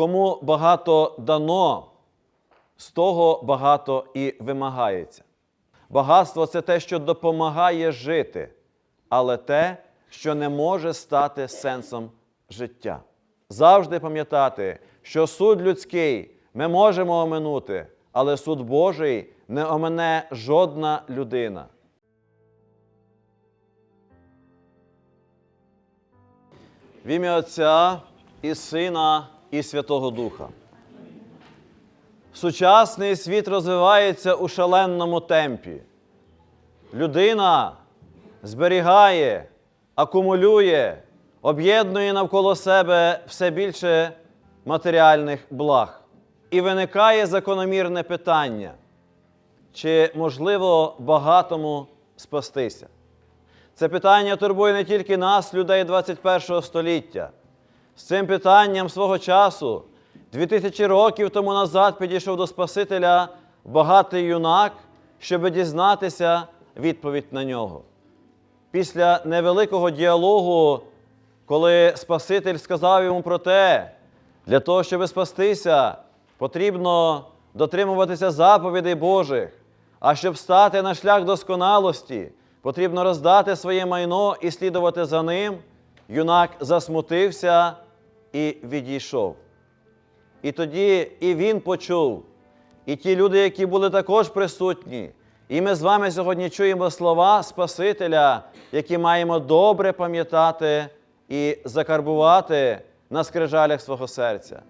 Кому багато дано, з того багато і вимагається. Багатство це те, що допомагає жити, але те, що не може стати сенсом життя. Завжди пам'ятати, що суд людський ми можемо оминути, але суд Божий не омине жодна людина. В ім'я Отця і Сина і Святого Духа. Сучасний світ розвивається у шаленому темпі. Людина зберігає, акумулює, об'єднує навколо себе все більше матеріальних благ. І виникає закономірне питання, чи можливо багатому спастися? Це питання турбує не тільки нас, людей 21 століття. З цим питанням свого часу, 2000 років тому назад, підійшов до Спасителя багатий юнак, щоб дізнатися відповідь на нього. Після невеликого діалогу, коли Спаситель сказав йому про те, для того, щоб спастися, потрібно дотримуватися заповідей Божих, а щоб стати на шлях досконалості, потрібно роздати своє майно і слідувати за ним. Юнак засмутився і відійшов. І тоді і він почув, і ті люди, які були також присутні. І ми з вами сьогодні чуємо слова Спасителя, які маємо добре пам'ятати і закарбувати на скрижалях свого серця.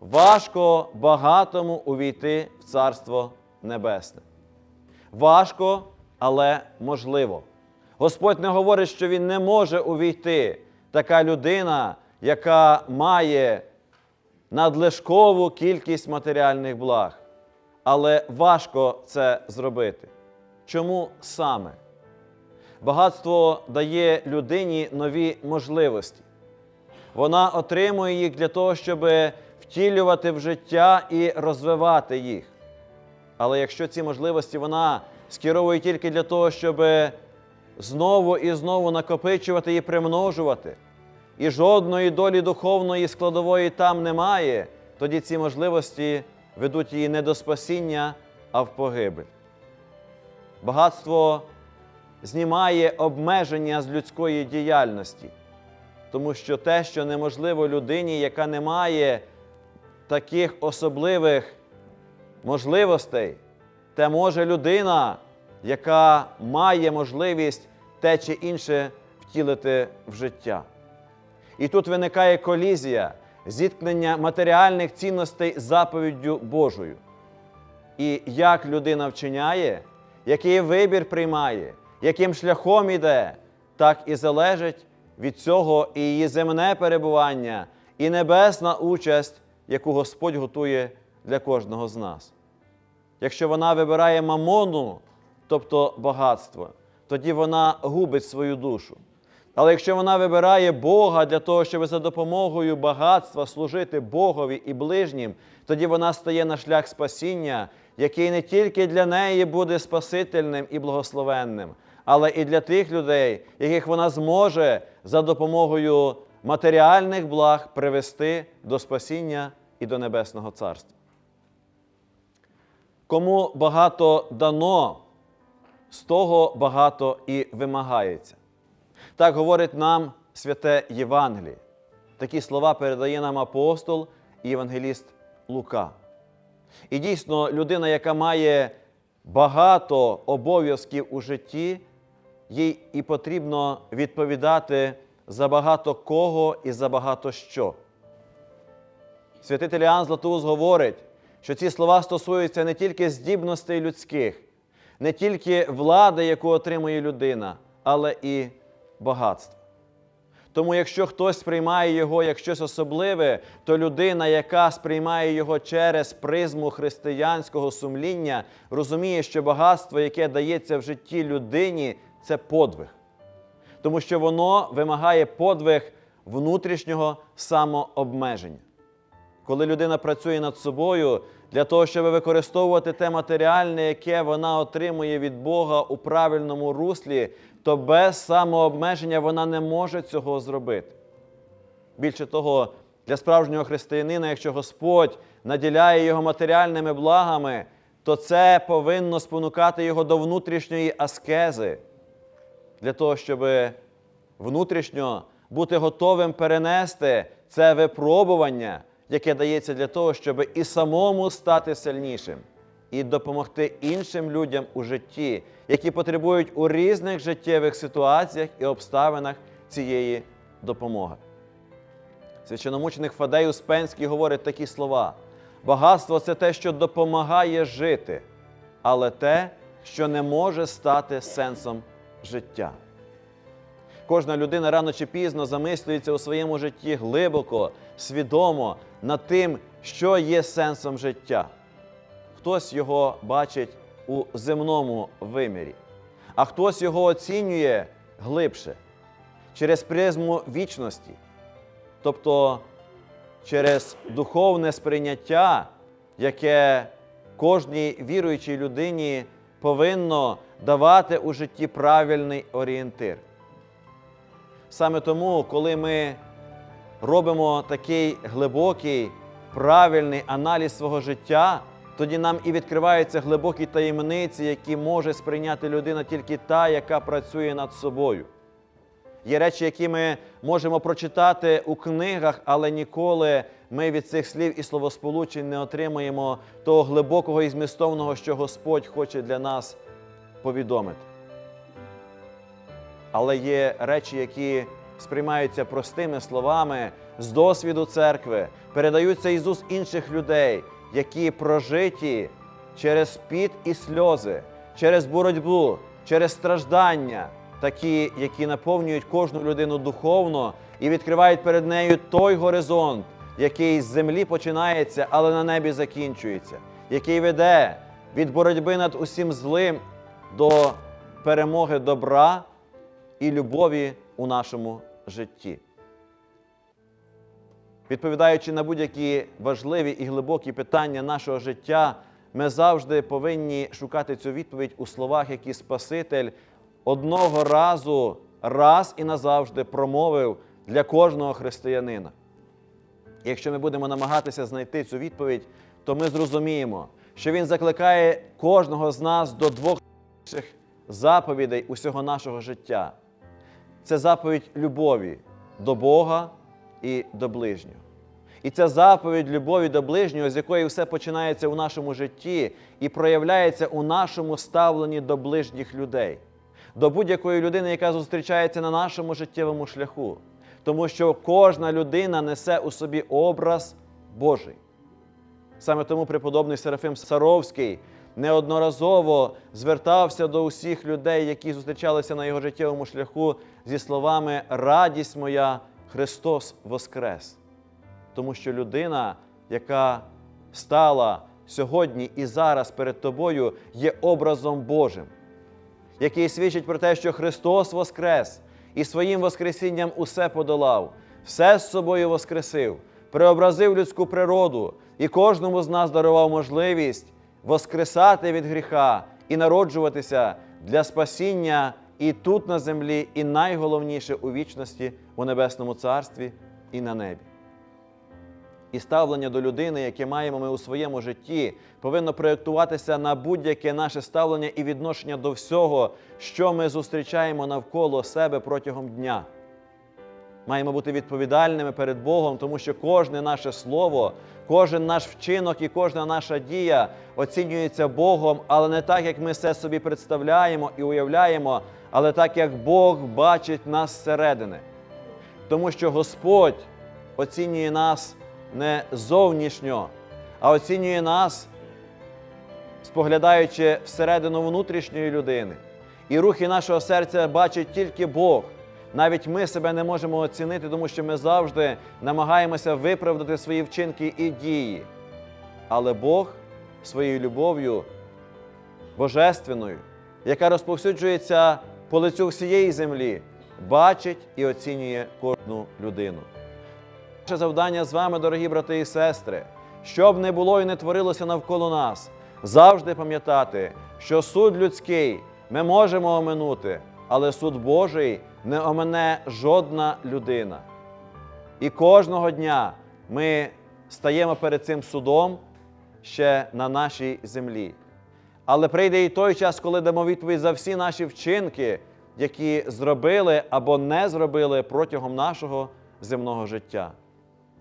Важко багатому увійти в Царство Небесне. Важко, але можливо. Господь не говорить, що Він не може увійти. Така людина, яка має надлишкову кількість матеріальних благ. Але важко це зробити. Чому саме? Багатство дає людині нові можливості. Вона отримує їх для того, щоб втілювати в життя і розвивати їх. Але якщо ці можливості вона скеровує тільки для того, щоб знову і знову накопичувати і примножувати, і жодної долі духовної складової там немає, тоді ці можливості ведуть її не до спасіння, а в погибель. Багатство знімає обмеження з людської діяльності, тому що те, що неможливо людині, яка не має таких особливих можливостей, те може людина, яка має можливість те чи інше втілити в життя. І тут виникає колізія, зіткнення матеріальних цінностей з заповіддю Божою. І як людина вчиняє, який вибір приймає, яким шляхом іде, так і залежить від цього і її земне перебування, і небесна участь, яку Господь готує для кожного з нас. Якщо вона вибирає мамону, тобто багатство, тоді вона губить свою душу. Але якщо вона вибирає Бога для того, щоб за допомогою багатства служити Богові і ближнім, тоді вона стає на шлях спасіння, який не тільки для неї буде спасительним і благословенним, але і для тих людей, яких вона зможе за допомогою матеріальних благ привести до спасіння і до Небесного Царства. Кому багато дано, з того багато і вимагається. Так говорить нам святе Євангеліє. Такі слова передає нам апостол і євангеліст Лука. І дійсно, людина, яка має багато обов'язків у житті, їй і потрібно відповідати за багато кого і за багато що. Святитель Іоанн Златоуст говорить, що ці слова стосуються не тільки здібностей людських, не тільки влади, яку отримує людина, але і багатства. Тому, якщо хтось сприймає його як щось особливе, то людина, яка сприймає його через призму християнського сумління, розуміє, що багатство, яке дається в житті людині, це подвиг. Тому що воно вимагає подвиг внутрішнього самообмеження. Коли людина працює над собою для того, щоб використовувати те матеріальне, яке вона отримує від Бога у правильному руслі, то без самообмеження вона не може цього зробити. Більше того, Для справжнього християнина, якщо Господь наділяє його матеріальними благами, то це повинно спонукати його до внутрішньої аскези, для того, щоб внутрішньо бути готовим перенести це випробування, яке дається для того, щоб і самому стати сильнішим, і допомогти іншим людям у житті, які потребують у різних життєвих ситуаціях і обставинах цієї допомоги. Священомученик Фадей Успенський говорить такі слова: багатство це те, що допомагає жити, але те, що не може стати сенсом життя. Кожна людина рано чи пізно замислюється у своєму житті глибоко, свідомо над тим, що є сенсом життя. Хтось його бачить у земному вимірі, а хтось його оцінює глибше через призму вічності, тобто через духовне сприйняття, яке кожній віруючій людині повинно давати у житті правильний орієнтир. Саме тому, коли ми робимо такий глибокий, правильний аналіз свого життя, тоді нам і відкриваються глибокі таємниці, які може сприйняти людина тільки та, яка працює над собою. Є речі, які ми можемо прочитати у книгах, але ніколи ми від цих слів і словосполучень не отримаємо того глибокого і змістовного, що Господь хоче для нас повідомити. Але є речі, які сприймаються простими словами з досвіду церкви, передаються із інших людей, які прожиті через піт і сльози, через боротьбу, через страждання, такі, які наповнюють кожну людину духовно і відкривають перед нею той горизонт, який з землі починається, але на небі закінчується, який веде від боротьби над усім злим до перемоги добра і любові у нашому житті. Відповідаючи на будь-які важливі і глибокі питання нашого життя, ми завжди повинні шукати цю відповідь у словах, які Спаситель одного разу, раз і назавжди промовив для кожного християнина. Якщо ми будемо намагатися знайти цю відповідь, то ми зрозуміємо, що Він закликає кожного з нас до двох заповідей усього нашого життя. Це заповідь любові до Бога і до ближнього. І ця заповідь любові до ближнього, з якої все починається у нашому житті і проявляється у нашому ставленні до ближніх людей, до будь-якої людини, яка зустрічається на нашому життєвому шляху. Тому що кожна людина несе у собі образ Божий. Саме тому преподобний Серафим Саровський неодноразово звертався до усіх людей, які зустрічалися на його життєвому шляху зі словами Радість моя, Христос Воскрес! Тому що людина, яка стала сьогодні і зараз перед тобою, є образом Божим, який свідчить про те, що Христос Воскрес і своїм Воскресінням усе подолав, все з собою воскресив, преобразив людську природу і кожному з нас дарував можливість воскресати від гріха і народжуватися для спасіння і тут на землі, і найголовніше у вічності у Небесному Царстві і на небі. І ставлення до людини, яке маємо ми у своєму житті, повинно проєктуватися на будь-яке наше ставлення і відношення до всього, що ми зустрічаємо навколо себе протягом дня. Маємо бути відповідальними перед Богом, тому що кожне наше слово, кожен наш вчинок і кожна наша дія оцінюється Богом, але не так, як ми все собі представляємо і уявляємо, але так, як Бог бачить нас зсередини. Тому що Господь оцінює нас не зовнішньо, а оцінює нас, споглядаючи всередину внутрішньої людини. І рухи нашого серця бачить тільки Бог. Навіть ми себе не можемо оцінити, тому що ми завжди намагаємося виправдати свої вчинки і дії. Але Бог своєю любов'ю божественною, яка розповсюджується по лицю всієї землі, бачить і оцінює кожну людину. Наше завдання з вами, дорогі брати і сестри, що б не було і не творилося навколо нас, завжди пам'ятати, що суд людський ми можемо оминути, але суд Божий не омине жодна людина. І кожного дня ми стаємо перед цим судом ще на нашій землі. Але прийде і той час, коли дамо відповідь за всі наші вчинки, які зробили або не зробили протягом нашого земного життя.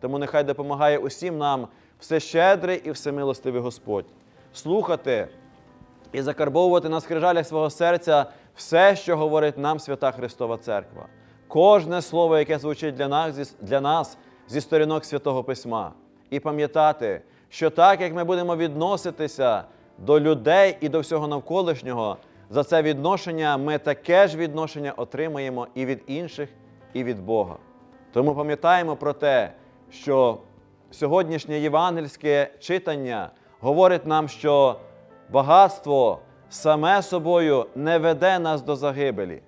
Тому нехай допомагає усім нам всещедрий і всемилостивий Господь слухати і закарбовувати на скрижалях свого серця все, що говорить нам свята Христова Церква. Кожне слово, яке звучить для нас, для нас зі сторінок Святого Письма. І пам'ятати, що так як ми будемо відноситися до людей і до всього навколишнього, за це відношення ми таке ж відношення отримаємо і від інших, і від Бога. Тому пам'ятаємо про те, що сьогоднішнє євангельське читання говорить нам, що багатство саме собою не веде нас до загибелі,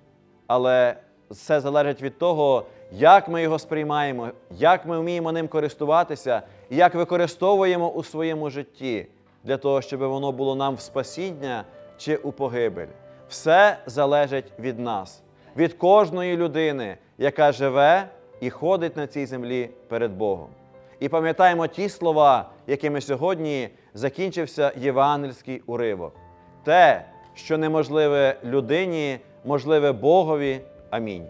але все залежить від того, як ми його сприймаємо, як ми вміємо ним користуватися і як використовуємо у своєму житті для того, щоб воно було нам в спасіння чи у погибель. Все залежить від нас, від кожної людини, яка живе і ходить на цій землі перед Богом. І пам'ятаємо ті слова, якими сьогодні закінчився євангельський уривок. Те, що неможливе людині, можливе Богові. Амінь.